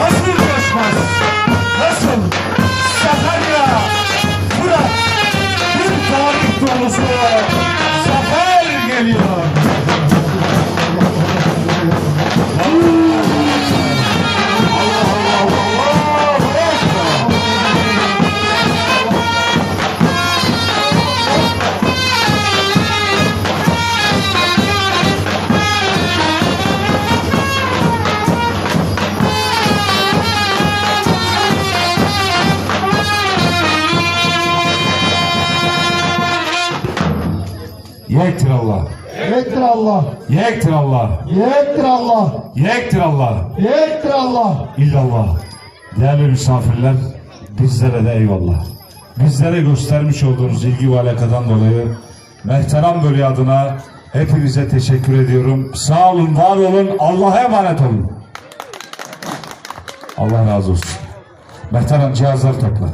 Nasıl koşmaz? Nasıl? Sakarya! Bırak! Bir tarih dolusu! Yektir Allah. Yektir Allah. Yektir Allah. Yektir Allah. Yektir Allah. Yektir Allah. İllallah. Değerli misafirler, bizlere de eyvallah. Bizlere göstermiş olduğunuz ilgi ve alakadan dolayı Mehteran Bölü adına hepinize teşekkür ediyorum. Sağ olun, var olun, Allah'a emanet olun. Allah razı olsun. Mehteran cihazları topla.